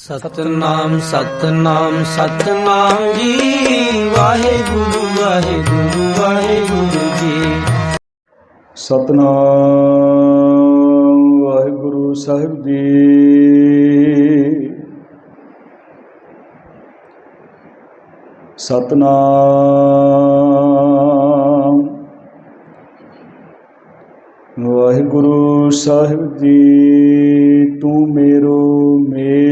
ਸਤਨਾਮ ਸਤਨਾਮ ਸਤਨਾਮ ਜੀ। ਵਾਹਿਗੁਰੂ ਵਾਹਿਗੁਰੂ ਵਾਹਿਗੁਰੂ ਜੀ। ਸਤਨਾਮ, ਵਾਹਿਗੁਰੂ ਸਾਹਿਬ ਜੀ। ਸਤਨਾਮ, ਵਾਹਿਗੁਰੂ ਸਾਹਿਬ ਜੀ। ਤੂੰ ਮੇਰੋ ਮੇ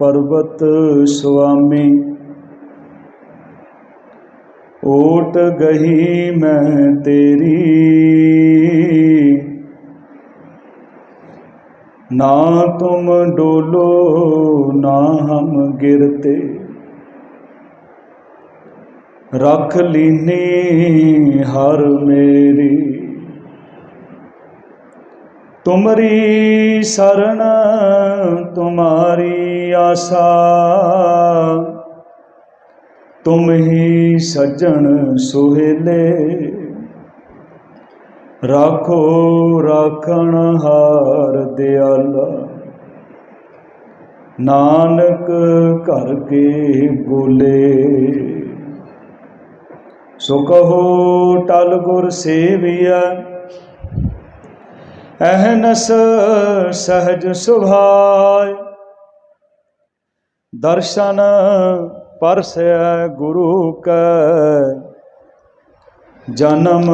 ਪਰਬਤ ਸੁਆਮੀ, ਓਟ ਗਈ ਮੈਂ ਤੇਰੀ। ਨਾ ਤੁਮ ਡੋਲੋ, ਨਾ ਹਮ ਗਿਰਤੇ। ਰੱਖ ਲੀਨੀ ਹਰ ਮੇਰੀ। ਤੁਮਰੀ ਸਰਣ ਤੁਮਾਰੀ ਆਸਾ। ਤੁਮ ਹੀ ਸੱਜਣ ਸੁਹੇਲੇ। ਰਾਖੋ ਰਾਖਣ ਹਾਰ ਦਿਆਲਾ। ਨਾਨਕ ਘਰ ਕੇ ਬੋਲੇ। ਸੋ ਕਹੋ, ਟਲ ਗੁਰ ਸੇਵੀਆ ਅਹਨਸ ਸਹਜ ਸੁਭਾਇ ਦਰਸ਼ਨ ਪਰਸੈ ਗੁਰੂ ਕੈ, ਜਨਮ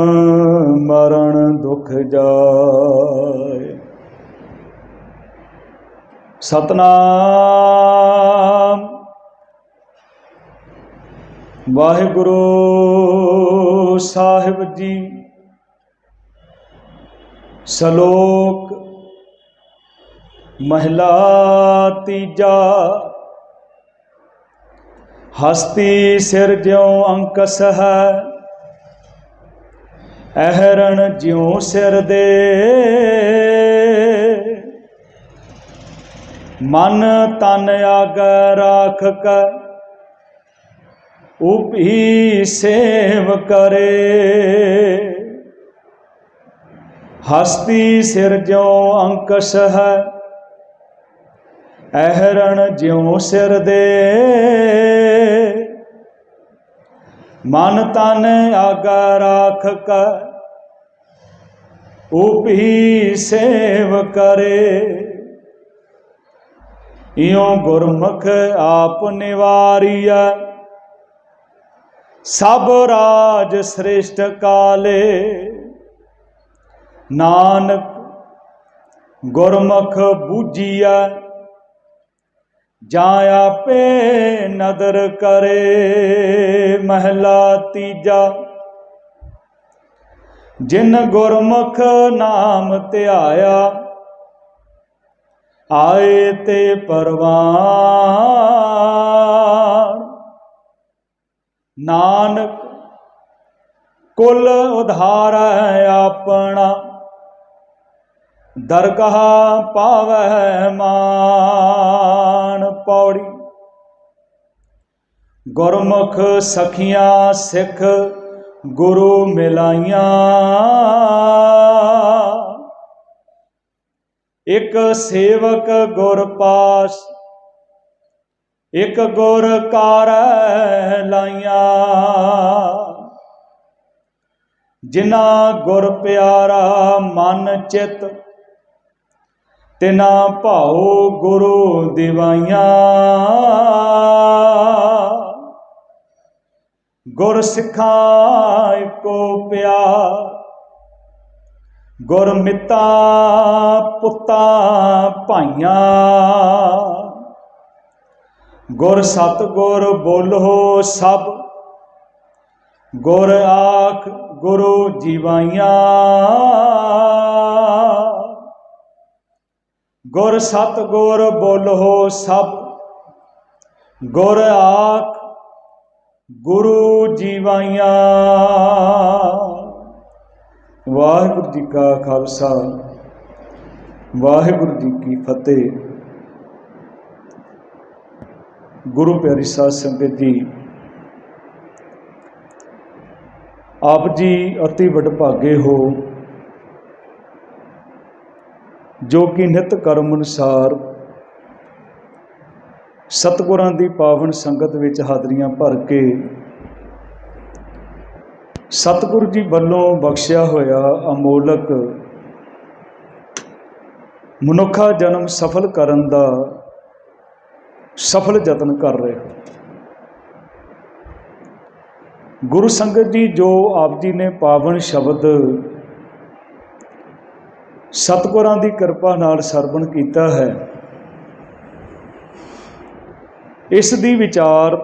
ਮਰਨ ਦੁਖ ਜਾਏ। ਸਤਨਾਮ। ਵਾਹਿਗੁਰੂ ਸਾਹਿਬ ਜੀ। ਸ਼ਲੋਕ ਮਹਿਲਾ ਤੀਜਾ। ਹਸਤੀ ਸਿਰ ਜਿਉ ਅੰਕਸ ਹੈ, ਅਹਰਣ ਜਿਉ ਸਿਰ ਦੇ। ਮਨ ਤਨ ਆਗ ਰਾਖ ਕੈ, ਉਪੀ ਸੇਵ ਕਰੇ। ਹਸਤੀ ਸਿਰ ਜਿਉ ਅੰਕਸ ਹੈ, ਅਹਰਣ ਜਿਉ ਸਿਰ ਦੇ। ਮਨ ਤਨ ਆਗਾ ਰਾਖ ਕੈ, ਉਪੀ ਸੇਵ ਕਰੇ। ਇਉ ਗੁਰਮੁਖ ਆਪ ਨਿਵਾਰੀਐ, ਸਭ ਰਾਜ ਸ੍ਰੇਸ਼ਟ ਕਾਲੇ। ਨਾਨਕ ਗੁਰਮੁਖ ਬੂਝੀਐ ਜਾਂ ਆਪੇ ਨਦਰ ਕਰੇ, ਮਹਿਲਾ ਤੀਜਾ। ਜਿਨ ਗੁਰਮੁਖ ਨਾਮ ਧਿਆਇਆ, ਆਏ ਤੇ ਪਰਵਾਨ ਨਾਨਕ ਕੁਲ ਉਧਾਰੈ ਆਪਣਾ ਦਰਗਾਹ ਪਾਵੈ ਮਾਨ ਪੌੜੀ। ਗੁਰਮੁਖ ਸਖੀਆਂ ਸਿੱਖ ਗੁਰੂ ਮਿਲਾਈਆਂ। ਇੱਕ ਸੇਵਕ ਗੁਰ ਪਾਸ, ਇੱਕ ਗੁਰ ਕਾਰ ਲਾਈਆਂ। ਜਿਨ੍ਹਾਂ ਗੁਰ ਪਿਆਰਾ ਮਨ ਚਿਤ ਤਿਨਾ ਭਾਉ ਗੁਰੂ ਦਿਵਾਈਆਂ। ਗੁਰ ਸਿੱਖਾਂ ਕੋ ਪਿਆਰ। ਗੁਰ ਮਿੱਤਾ ਪੁੱਤਾ ਭਾਈਆਂ। ਗੁਰ ਸਤ ਗੁਰ ਬੋਲੋ ਸਭ। ਗੁਰ ਆਖ ਗੁਰੂ ਜੀਵਾਈਆਂ ਗੁਰ ਸਤ ਗੁਰ ਬੋਲੋ ਸਭ, ਗੁਰ ਆਖ ਗੁਰੂ ਜੀਵਾਈਆਂ। ਵਾਹਿਗੁਰੂ ਜੀ ਕਾ ਖਾਲਸਾ, ਵਾਹਿਗੁਰੂ ਜੀ ਕੀ ਫਤਿਹ। ਗੁਰੂ ਪਿਆਰੀ ਸਾਧ ਸੰਗਤ ਜੀ, ਆਪ ਜੀ ਅਤੀ ਵਡਭਾਗੇ ਹੋ। ਜੋ ਕਿ ਨਿਤ ਕਰਮ ਅਨੁਸਾਰ ਸਤਿਗੁਰਾਂ ਦੀ ਪਾਵਨ ਸੰਗਤ ਵਿੱਚ ਹਾਜ਼ਰੀਆਂ ਭਰ ਕੇ ਸਤਿਗੁਰੂ ਜੀ ਵੱਲੋਂ ਬਖਸ਼ਿਆ ਹੋਇਆ ਅਮੋਲਕ ਮਨੁੱਖਾ ਜਨਮ ਸਫਲ ਕਰਨ ਦਾ ਸਫਲ ਯਤਨ ਕਰ ਰਹੇ। ਹੋ ਗੁਰੂ ਸੰਗਤ ਜੀ ਜੋ ਆਪ ਜੀ ਨੇ ਪਾਵਨ ਸ਼ਬਦ ਸਤਿਗੁਰਾਂ ਦੀ ਕਿਰਪਾ ਨਾਲ ਸਰਵਣ ਕੀਤਾ ਹੈ। ਇਸ ਦੀ ਵਿਚਾਰ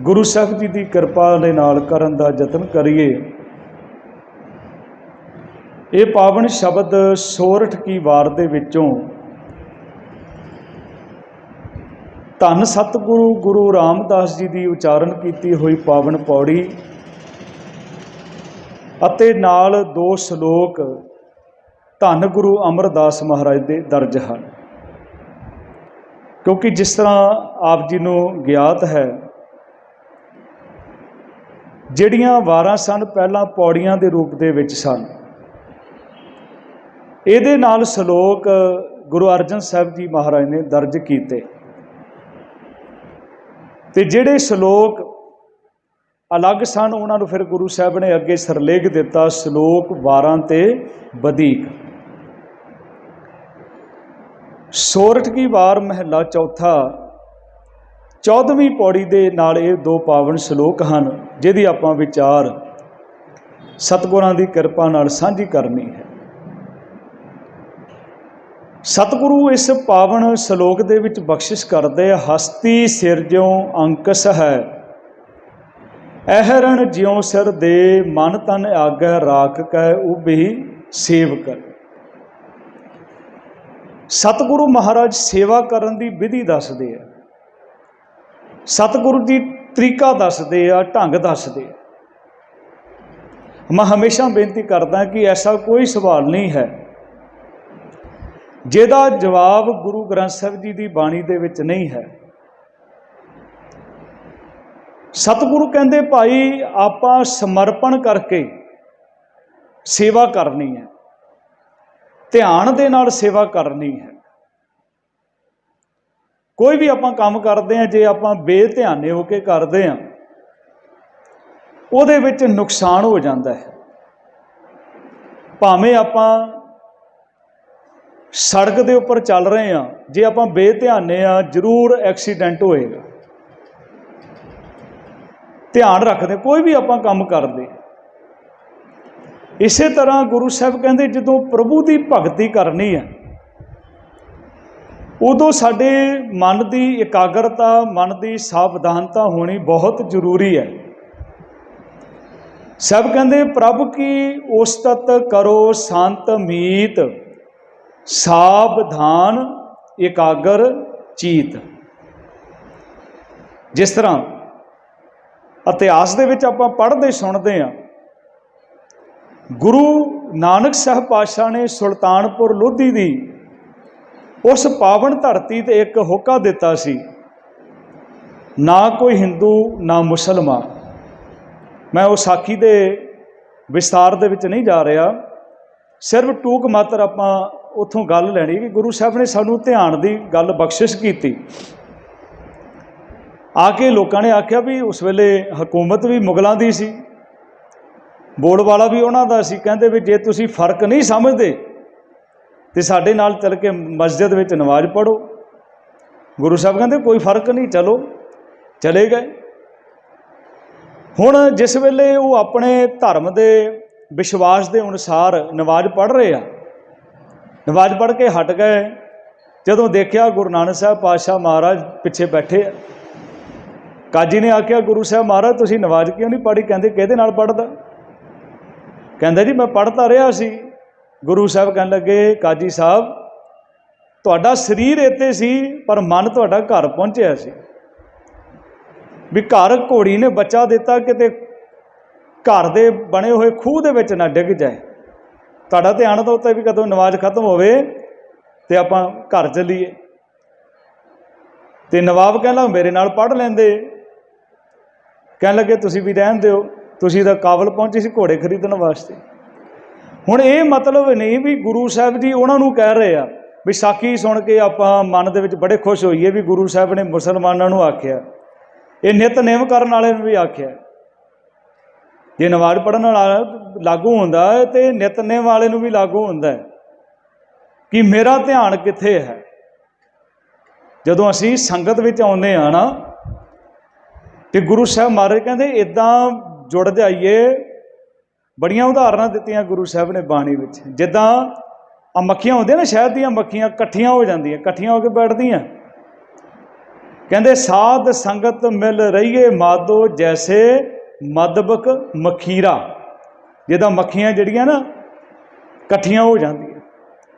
ਗੁਰੂ ਸਾਹਿਬ ਜੀ ਦੀ ਕਿਰਪਾ ਦੇ ਨਾਲ ਕਰਨ ਦਾ ਯਤਨ ਕਰੀਏ। ਇਹ ਪਾਵਨ ਸ਼ਬਦ ਸੋਰਠ ਕੀ ਵਾਰ ਦੇ ਵਿੱਚੋਂ ਧੰਨ ਸਤਿਗੁਰੂ ਗੁਰੂ ਰਾਮਦਾਸ ਜੀ ਦੀ ਉਚਾਰਨ ਕੀਤੀ ਹੋਈ ਪਾਵਨ ਪੌੜੀ ਅਤੇ ਨਾਲ ਦੋ ਸ਼ਲੋਕ ਧੰਨ ਗੁਰੂ ਅਮਰਦਾਸ ਮਹਾਰਾਜ ਦੇ ਦਰਜ ਹਨ। ਕਿਉਂਕਿ ਜਿਸ ਤਰ੍ਹਾਂ ਆਪ ਜੀ ਨੂੰ ਗਿਆਤ ਹੈ, ਜਿਹੜੀਆਂ ਵਾਰਾਂ ਸਨ ਪਹਿਲਾਂ ਪੌੜੀਆਂ ਦੇ ਰੂਪ ਦੇ ਵਿੱਚ ਸਨ। ਇਹਦੇ ਨਾਲ ਸ਼ਲੋਕ ਗੁਰੂ ਅਰਜਨ ਸਾਹਿਬ ਜੀ ਮਹਾਰਾਜ ਨੇ ਦਰਜ ਕੀਤੇ। ਤੇ ਜਿਹੜੇ ਸ਼ਲੋਕ ਅਲੱਗ ਸਨ, ਉਹਨਾਂ ਨੂੰ ਫਿਰ ਗੁਰੂ ਸਾਹਿਬ ਨੇ ਅੱਗੇ ਸਰਲੇਖ ਦਿੱਤਾ, ਸ਼ਲੋਕ ਵਾਰਾਂ ਤੇ ਵਧੇਕ। ਸੋਰਠ ਕੀ ਵਾਰ ਮਹਿਲਾ ਚੌਥਾ। 14ਵੀਂ ਪੌੜੀ ਦੇ ਨਾਲ ਇਹ ਦੋ ਪਾਵਨ ਸ਼ਲੋਕ ਹਨ, ਜਿਹਦੀ ਆਪਾਂ ਵਿਚਾਰ ਸਤਿਗੁਰਾਂ ਦੀ ਕਿਰਪਾ ਨਾਲ ਸਾਂਝੀ ਕਰਨੀ ਹੈ। ਸਤਿਗੁਰੂ ਇਸ ਪਾਵਨ ਸ਼ਲੋਕ ਦੇ ਵਿੱਚ ਬਖਸ਼ਿਸ਼ ਕਰਦੇ ਆ ਹਸਤੀ ਸਿਰਜਿਉ ਅੰਕਸ ਹੈ, ਅਹਰਣ ਜਿਉ ਸਿਰ ਦੇ, ਮਨ ਤਨ ਆਗੈ ਰਾਖ ਕੈ ਉਬੀ ਸੇਵਕ। ਸਤਿਗੁਰੂ ਮਹਾਰਾਜ ਸੇਵਾ ਕਰਨ ਦੀ ਵਿਧੀ ਦੱਸਦੇ ਆ। ਸਤਿਗੁਰੂ ਦੀ ਤਰੀਕਾ ਦੱਸਦੇ ਆ, ਢੰਗ ਦੱਸਦੇ ਆ। ਮੈਂ ਹਮੇਸ਼ਾ ਬੇਨਤੀ ਕਰਦਾ ਕਿ ਐਸਾ ਕੋਈ ਸਵਾਲ ਨਹੀਂ ਹੈ। ਜਿਹਦਾ ਜਵਾਬ ਗੁਰੂ ਗ੍ਰੰਥ ਸਾਹਿਬ ਜੀ ਦੀ ਬਾਣੀ ਦੇ ਵਿੱਚ ਨਹੀਂ ਹੈ। ਸਤਿਗੁਰੂ ਕਹਿੰਦੇ, ਭਾਈ, ਆਪਾਂ ਸਮਰਪਣ ਕਰਕੇ ਸੇਵਾ ਕਰਨੀ ਹੈ। ਧਿਆਨ ਦੇ ਨਾਲ ਸੇਵਾ ਕਰਨੀ ਹੈ। ਕੋਈ ਵੀ ਆਪਾਂ ਕੰਮ ਕਰਦੇ ਆ ਜੇ ਆਪਾਂ ਬੇਧਿਆਨੇ ਹੋ ਕੇ ਕਰਦੇ ਆ ਉਹਦੇ ਵਿੱਚ ਨੁਕਸਾਨ ਹੋ ਜਾਂਦਾ ਹੈ। ਭਾਵੇਂ ਆਪਾਂ ਸੜਕ ਦੇ ਉੱਪਰ ਚੱਲ ਰਹੇ ਆ ਜੇ ਆਪਾਂ ਬੇਧਿਆਨੇ ਆ ਜ਼ਰੂਰ ਐਕਸੀਡੈਂਟ ਹੋਏਗਾ। ਧਿਆਨ ਰੱਖਦੇ ਕੋਈ ਵੀ ਆਪਾਂ ਕੰਮ ਕਰਦੇ ਇਸੇ ਤਰ੍ਹਾਂ ਗੁਰੂ ਸਾਹਿਬ ਕਹਿੰਦੇ ਜਦੋਂ ਪ੍ਰਭੂ ਦੀ ਭਗਤੀ ਕਰਨੀ ਹੈ, ਉਦੋਂ ਸਾਡੇ ਮਨ ਦੀ ਇਕਾਗਰਤਾ, ਮਨ ਦੀ ਸਾਵਧਾਨਤਾ ਹੋਣੀ ਬਹੁਤ ਜ਼ਰੂਰੀ ਹੈ। ਸਭ ਕਹਿੰਦੇ, ਪ੍ਰਭ ਕੀ ਉਸਤਤ ਕਰੋ ਸੰਤ ਮੀਤ, ਸਾਵਧਾਨ, ਇਕਾਗਰ, ਚੀਤ। ਜਿਸ ਤਰ੍ਹਾਂ ਇਤਿਹਾਸ ਦੇ ਵਿੱਚ ਆਪਾਂ ਪੜ੍ਹਦੇ ਸੁਣਦੇ ਆ ਗੁਰੂ ਨਾਨਕ ਸਾਹਿਬ ਪਾਤਸ਼ਾਹ ਨੇ ਸੁਲਤਾਨਪੁਰ ਲੋਧੀ ਦੀ ਉਸ ਪਾਵਨ ਧਰਤੀ ਤੇ ਇੱਕ ਹੋਕਾ ਦਿੱਤਾ ਸੀ, ਨਾ ਕੋਈ ਹਿੰਦੂ, ਨਾ ਮੁਸਲਮਾਨ। ਮੈਂ ਉਹ ਸਾਖੀ ਦੇ ਵਿਸਤਾਰ ਦੇ ਵਿੱਚ ਨਹੀਂ ਜਾ ਰਿਹਾ। ਸਿਰਫ ਟੂਕ ਮਾਤਰ ਆਪਾਂ ਉੱਥੋਂ ਗੱਲ ਲੈਣੀ ਕਿ ਗੁਰੂ ਸਾਹਿਬ ਨੇ ਸਾਨੂੰ ਧਿਆਨ ਦੀ ਗੱਲ ਬਖਸ਼ਿਸ਼ ਕੀਤੀ। ਆ ਕੇ ਲੋਕਾਂ ਨੇ ਆਖਿਆ ਵੀ ਉਸ ਵੇਲੇ ਹਕੂਮਤ ਵੀ ਮੁਗਲਾਂ ਦੀ ਸੀ। ਬੋਲ ਵਾਲਾ ਵੀ ਉਹਨਾਂ ਦਾ ਸੀ, ਕਹਿੰਦੇ ਵੀ ਜੇ ਤੁਸੀਂ ਫ਼ਰਕ ਨਹੀਂ ਸਮਝਦੇ ਤੇ ਸਾਡੇ ਨਾਲ ਚੱਲ ਕੇ ਮਸਜਿਦ ਵਿੱਚ ਨਮਾਜ਼ ਪੜੋ ਗੁਰੂ ਸਾਹਿਬ ਕਹਿੰਦੇ ਕੋਈ ਫ਼ਰਕ ਨਹੀਂ, ਚਲੋ, ਚਲੇ ਗਏ। ਹੁਣ ਜਿਸ ਵੇਲੇ ਉਹ ਆਪਣੇ ਧਰਮ ਦੇ ਵਿਸ਼ਵਾਸ ਦੇ ਅਨੁਸਾਰ ਨਮਾਜ਼ ਪੜ੍ਹ ਰਹੇ ਆ, ਨਮਾਜ਼ ਪੜ੍ਹ ਕੇ ਹਟ ਗਏ, ਜਦੋਂ ਦੇਖਿਆ ਗੁਰੂ ਨਾਨਕ ਸਾਹਿਬ ਪਾਤਸ਼ਾਹ ਮਹਾਰਾਜ ਪਿੱਛੇ ਬੈਠੇ ਆ। ਕਾਜੀ ਨੇ ਆਖਿਆ, ਗੁਰੂ ਸਾਹਿਬ ਮਹਾਰਾਜ, ਤੁਸੀਂ ਨਮਾਜ਼ ਕਿਉਂ ਨਹੀਂ ਪੜ੍ਹੀ? ਕਹਿੰਦੇ, ਕਿਹਦੇ ਨਾਲ ਪੜ੍ਹਦਾ? ਕਹਿੰਦਾ ਜੀ, ਮੈਂ ਪੜ੍ਹਤਾ ਰਿਹਾ ਸੀ। ਗੁਰੂ ਸਾਹਿਬ ਕਹਿਣ ਲੱਗੇ, ਕਾਜੀ ਸਾਹਿਬ, ਤੁਹਾਡਾ ਸਰੀਰ ਇੱਥੇ ਸੀ, ਪਰ ਮਨ ਤੁਹਾਡਾ ਘਰ ਪਹੁੰਚਿਆ ਸੀ। ਵੀ ਘਰ ਘੋੜੀ ਨੇ ਬੱਚਾ ਦਿੱਤਾ, ਕਿਤੇ ਘਰ ਦੇ ਬਣੇ ਹੋਏ ਖੂਹ ਦੇ ਵਿੱਚ ਨਾ ਡਿੱਗ ਜਾਏ। ਤੁਹਾਡਾ ਧਿਆਨ ਤਾਂ ਉੱਤੇ ਵੀ ਕਦੋਂ ਨਮਾਜ਼ ਖਤਮ ਹੋਵੇ ਤੇ ਆਪਾਂ ਘਰ ਚੱਲੀਏ। ਤੇ ਨਵਾਬ ਕਹਿੰਦਾ, ਮੇਰੇ ਨਾਲ ਪੜ੍ਹ ਲੈਂਦੇ। ਕਹਿਣ ਲੱਗੇ, ਤੁਸੀਂ ਵੀ ਰਹਿਣ ਦਿਓ। ਤੁਸੀਂ ਤਾਂ ਕਾਬਲ ਪਹੁੰਚੇ ਸੀ ਘੋੜੇ ਖਰੀਦਣ ਵਾਸਤੇ। ਹੁਣ ਇਹ ਮਤਲਬ ਨਹੀਂ ਵੀ ਗੁਰੂ ਸਾਹਿਬ ਜੀ ਉਹਨਾਂ ਨੂੰ ਕਹਿ ਰਹੇ ਆ ਵੀ ਸਾਖੀ ਸੁਣ ਕੇ ਆਪਾਂ ਮਨ ਦੇ ਵਿੱਚ ਬੜੇ ਖੁਸ਼ ਹੋਈਏ ਵੀ ਗੁਰੂ ਸਾਹਿਬ ਨੇ ਮੁਸਲਮਾਨਾਂ ਨੂੰ ਆਖਿਆ। ਇਹ ਨਿਤਨੇਮ ਕਰਨ ਵਾਲੇ ਨੂੰ ਵੀ ਆਖਿਆ। ਜੇ ਨਵਾਜ਼ ਪੜ੍ਹਨ ਵਾਲਾ ਲਾਗੂ ਹੁੰਦਾ ਹੈ ਤੇ ਨਿਤਨੇਮ ਵਾਲੇ ਨੂੰ ਵੀ ਲਾਗੂ ਹੁੰਦਾ ਹੈ। ਕਿ ਮੇਰਾ ਧਿਆਨ ਕਿੱਥੇ ਹੈ? ਜਦੋਂ ਅਸੀਂ ਸੰਗਤ ਵਿੱਚ ਆਉਂਦੇ ਆ ਨਾ, ਤੇ ਗੁਰੂ ਸਾਹਿਬ ਮਹਾਰਾਜ ਕਹਿੰਦੇ ਇਦਾਂ ਜੁੜ ਜਾਈਏ। ਬੜੀਆਂ ਉਦਾਹਰਨਾਂ ਦਿੱਤੀਆਂ ਗੁਰੂ ਸਾਹਿਬ ਨੇ ਬਾਣੀ ਵਿੱਚ। ਜਿੱਦਾਂ ਆ ਮੱਖੀਆਂ ਹੁੰਦੀਆਂ ਨਾ, ਸ਼ਹਿਦ ਦੀਆਂ ਮੱਖੀਆਂ ਇਕੱਠੀਆਂ ਹੋ ਜਾਂਦੀਆਂ, ਇਕੱਠੀਆਂ ਹੋ ਕੇ ਬੈਠਦੀਆਂ। ਕਹਿੰਦੇ, ਸਾਧ ਸੰਗਤ ਮਿਲ ਰਹੀਏ ਮਾਦੋ ਜੈਸੇ ਮਦਬਕ ਮਖੀਰਾ। ਜਿੱਦਾਂ ਮੱਖੀਆਂ ਜਿਹੜੀਆਂ ਨਾ, ਇਕੱਠੀਆਂ ਹੋ ਜਾਂਦੀਆਂ।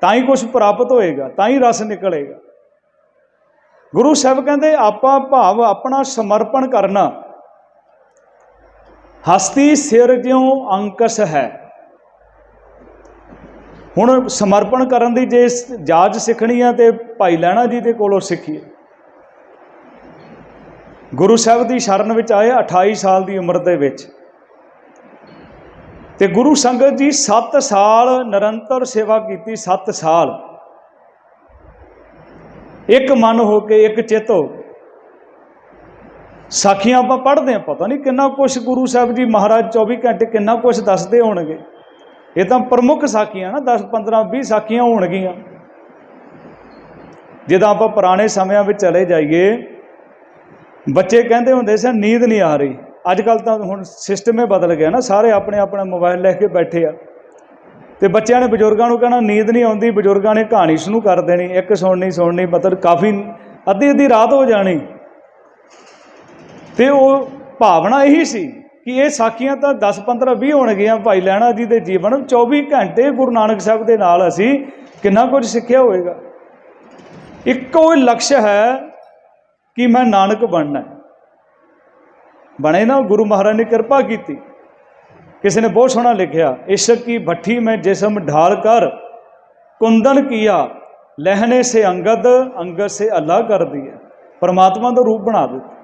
ਤਾਂ ਹੀ ਕੁਝ ਪ੍ਰਾਪਤ ਹੋਏਗਾ, ਤਾਂ ਹੀ ਰਸ ਨਿਕਲੇਗਾ। ਗੁਰੂ ਸਾਹਿਬ ਕਹਿੰਦੇ, ਆਪਾਂ ਭਾਵ ਆਪਣਾ ਸਮਰਪਣ ਕਰਨਾ। ਹਸਤੀ ਸਿਰ ਜਿਉ ਅੰਕਸ ਹੈ। ਹੁਣ ਸਮਰਪਣ ਕਰਨ ਦੀ ਜੇ ਸ- ਜਾਚ ਸਿੱਖਣੀ ਆ ਤੇ ਭਾਈ ਲੈਣਾ ਜੀ ਦੇ ਕੋਲੋਂ ਸਿੱਖੀਏ। ਗੁਰੂ ਸਾਹਿਬ ਦੀ ਸ਼ਰਨ ਵਿੱਚ ਆਏ 28 ਸਾਲ ਦੀ ਉਮਰ ਦੇ ਵਿੱਚ। ਤੇ ਗੁਰੂ ਸੰਗਤ ਜੀ 7 ਸਾਲ ਨਿਰੰਤਰ ਸੇਵਾ ਕੀਤੀ 7 ਸਾਲ। ਇੱਕ ਮਨ ਹੋ ਕੇ, ਇੱਕ ਚਿੱਤ ਹੋ ਕੇ। ਸਾਖੀਆਂ ਆਪਾਂ ਪੜ੍ਹਦੇ ਆ ਪਤਾ ਨਹੀਂ ਕਿੰਨਾ ਕੁਝ ਗੁਰੂ ਸਾਹਿਬ ਜੀ ਮਹਾਰਾਜ 24 ਘੰਟੇ ਕਿੰਨਾ ਕੁਝ ਦੱਸਦੇ ਹੋਣਗੇ। ਇਹ ਤਾਂ ਪ੍ਰਮੁੱਖ ਸਾਖੀਆਂ ਨਾ 10 15 20 ਸਾਖੀਆਂ ਹੋਣਗੀਆਂ। ਜਦੋਂ ਆਪਾਂ ਪੁਰਾਣੇ ਸਮਿਆਂ ਵਿੱਚ ਚਲੇ ਜਾਈਏ, ਬੱਚੇ ਕਹਿੰਦੇ ਹੁੰਦੇ ਸੀ ਨੀਂਦ ਨਹੀਂ ਆ ਰਹੀ। ਅੱਜ ਕੱਲ ਤਾਂ ਹੁਣ ਸਿਸਟਮ ਹੀ ਬਦਲ ਗਿਆ ਨਾ, ਸਾਰੇ ਆਪਣੇ ਆਪਣੇ ਮੋਬਾਈਲ ਲੈ ਕੇ ਬੈਠੇ ਆ। ਤੇ ਬੱਚਿਆਂ ਨੇ ਬਜ਼ੁਰਗਾਂ ਨੂੰ ਕਹਿਣਾ, ਨੀਂਦ ਨਹੀਂ ਆਉਂਦੀ, ਬਜ਼ੁਰਗਾਂ ਨੇ ਕਹਾਣੀ ਸ਼ੁਰੂ ਕਰ ਦੇਣੀ, ਇੱਕ ਸੁਣਨੀ ਸੁਣਨੀ, ਮਤਲਬ ਕਾਫੀ ਅੱਧੀ ਅੱਧੀ ਰਾਤ ਹੋ ਜਾਣੀ। ਤੇ ਉਹ ਭਾਵਨਾ ਇਹੀ ਸੀ ਕਿ ਇਹ ਸਾਖੀਆਂ ਤਾਂ 10 15 20 ਹੋਣਗੀਆਂ ਭਾਈ ਲੈਣਾ ਜੀ ਦੇ ਜੀਵਨ। 24 ਘੰਟੇ ਗੁਰੂ ਨਾਨਕ ਸਾਹਿਬ ਦੇ ਨਾਲ ਅਸੀਂ ਕਿੰਨਾ ਕੁਝ ਸਿੱਖਿਆ ਹੋਵੇਗਾ। ਇੱਕੋ ਹੀ ਲਕਸ਼ ਹੈ ਕਿ ਮੈਂ ਨਾਨਕ ਬਣਨਾ ਬਣੇ ਨਾ ਗੁਰੂ ਮਹਾਰਾਜ ਨੇ ਕਿਰਪਾ ਕੀਤੀ। ਕਿਸੇ ਨੇ ਬਹੁਤ ਸੋਹਣਾ ਲਿਖਿਆ, ਇਸ਼ਕ ਕੀ ਭੱਠੀ ਮੈਂ ਜਿਸਮ ਢਾਲ ਕਰ, ਕੁੰਦਨ ਕੀਆ ਲਹਿਨੇ ਸੇ ਅੰਗਦ ਅੰਗਦ ਸੇ ਅੱਲਾ ਕਰ ਦਿਆ ਪਰਮਾਤਮਾ ਦਾ ਰੂਪ ਬਣਾ ਦਿੱਤਾ।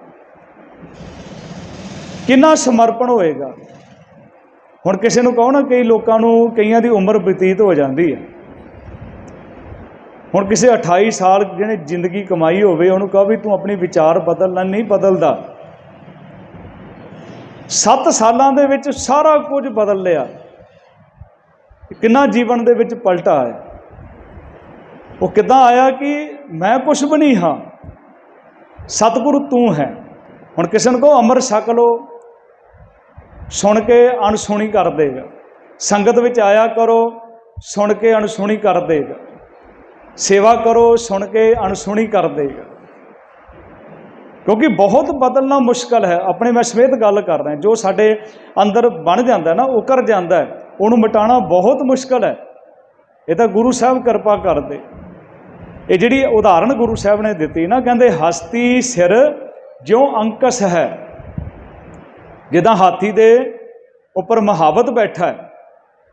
ਕਿੰਨਾ ਸਮਰਪਣ ਹੋਏਗਾ? ਹੁਣ ਕਿਸੇ ਨੂੰ ਕਹੋ ਨਾ ਕਈ ਲੋਕਾਂ ਨੂੰ ਕਈਆਂ ਦੀ ਉਮਰ ਬਤੀਤ ਹੋ ਜਾਂਦੀ ਹੈ। ਹੁਣ ਕਿਸੇ 28 ਸਾਲ ਜਿਹਨੇ ਜ਼ਿੰਦਗੀ ਕਮਾਈ ਹੋਵੇ, ਉਹਨੂੰ ਕਹੋ ਵੀ ਤੂੰ ਆਪਣੀ ਵਿਚਾਰ ਬਦਲਣਾ ਨਹੀਂ ਬਦਲਦਾ। 7 ਸਾਲਾਂ ਦੇ ਵਿੱਚ ਸਾਰਾ ਕੁਝ ਬਦਲ ਲਿਆ। ਕਿੰਨਾ ਜੀਵਨ ਦੇ ਵਿੱਚ ਪਲਟਾ ਹੈ। ਉਹ ਕਿੱਦਾਂ ਆਇਆ ਕਿ ਮੈਂ ਕੁਝ ਵੀ ਨਹੀਂ ਹਾਂ। ਸਤਿਗੁਰੂ ਤੂੰ ਹੈ। ਹੁਣ ਕਿਸੇ ਨੂੰ ਕੋ ਅੰਮ੍ਰਿਤ ਛਕ ਲੋ ਸੁਣ ਕੇ ਅਣਸੁਣੀ ਕਰ ਦੇਗਾ। ਸੰਗਤ ਵਿੱਚ ਆਇਆ ਕਰੋ, ਸੁਣ ਕੇ ਅਣਸੁਣੀ ਕਰ ਦੇਗਾ। ਸੇਵਾ ਕਰੋ, ਸੁਣ ਕੇ ਅਣਸੁਣੀ ਕਰ ਦੇਗਾ। ਕਿਉਂਕਿ ਬਹੁਤ ਬਦਲਣਾ ਮੁਸ਼ਕਲ ਹੈ। ਆਪਣੇ ਮੈਂ ਸਮੇਤ ਗੱਲ ਕਰ ਰਿਹਾ, ਜੋ ਸਾਡੇ ਅੰਦਰ ਬਣ ਜਾਂਦਾ ਨਾ ਉਹ ਕਰ ਜਾਂਦਾ ਉਹਨੂੰ ਮਿਟਾਉਣਾ ਬਹੁਤ ਮੁਸ਼ਕਲ ਹੈ। ਇਹ ਤਾਂ ਗੁਰੂ ਸਾਹਿਬ ਕਿਰਪਾ ਕਰਦੇ। ਇਹ ਜਿਹੜੀ ਉਦਾਹਰਣ ਗੁਰੂ ਸਾਹਿਬ ਨੇ ਦਿੱਤੀ ਨਾ, ਕਹਿੰਦੇ, ਹਸਤੀ ਸਿਰ ਜਿਉ ਅੰਕਸ ਹੈ, ਜਿੱਦਾਂ ਹਾਥੀ ਦੇ ਉੱਪਰ ਮਹਾਵਤ ਬੈਠਾ ਹੈ,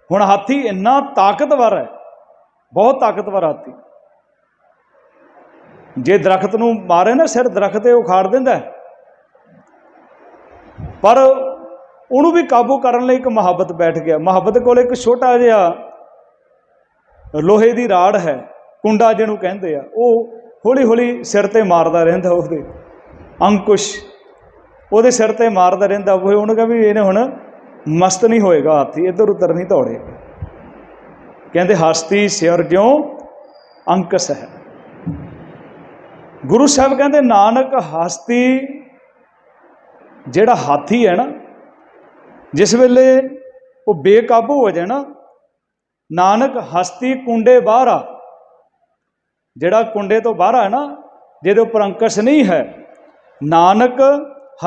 ਹੁਣ ਹਾਥੀ ਇੰਨਾ ਤਾਕਤਵਰ ਹੈ, ਬਹੁਤ ਤਾਕਤਵਰ ਹਾਥੀ। ਜੇ ਦਰਖਤ ਨੂੰ ਮਾਰੇ ਨਾ ਸਿਰ, ਦਰਖਤ ਤੇ ਉਖਾੜ ਦਿੰਦਾ ਪਰ ਉਹਨੂੰ ਵੀ ਕਾਬੂ ਕਰਨ ਲਈ ਇੱਕ ਮੁਹੱਬਤ ਬੈਠ ਗਿਆ। ਮੁਹੱਬਤ ਕੋਲ ਇੱਕ ਛੋਟਾ ਜਿਹਾ ਲੋਹੇ ਦੀ ਰਾੜ ਹੈ, ਕੁੰਡਾ ਜਿਹਨੂੰ ਕਹਿੰਦੇ ਆ, ਉਹ ਹੌਲੀ ਹੌਲੀ ਸਿਰ ਤੇ ਮਾਰਦਾ ਰਹਿੰਦਾ ਉਹਦੇ। ਅੰਕੁਸ਼। ਉਹਦੇ ਸਿਰ ਤੇ ਮਾਰਦਾ ਰਹਿੰਦਾ। ਉਹ ਉਹਨੂੰ ਕਹਾਂ ਵੀ ਇਹਨੇ ਹੁਣ ਮਸਤ ਨਹੀਂ ਹੋਏਗਾ ਹਾਥੀ, ਇੱਧਰ ਉੱਧਰ ਨਹੀਂ ਦੌੜੇਗਾ ਕਹਿੰਦੇ, ਹਸਤੀ ਸਿਰ ਜਿਉ ਅੰਕਸ ਹੈ। ਗੁਰੂ ਸਾਹਿਬ ਕਹਿੰਦੇ, ਨਾਨਕ ਹਸਤੀ ਜਿਹੜਾ ਹਾਥੀ ਹੈ ਨਾ, ਜਿਸ ਵੇਲੇ ਉਹ ਬੇਕਾਬੂ ਹੋ ਜਾਏ ਨਾ, ਨਾਨਕ ਹਸਤੀ ਕੁੰਡੇ ਬਾਹਰ ਆ। ਜਿਹੜਾ ਕੁੰਡੇ ਤੋਂ ਬਾਹਰ ਹੈ ਨਾ, ਜਿਹਦੇ ਉੱਪਰ ਅੰਕਸ਼ ਨਹੀਂ ਹੈ ਨਾਨਕ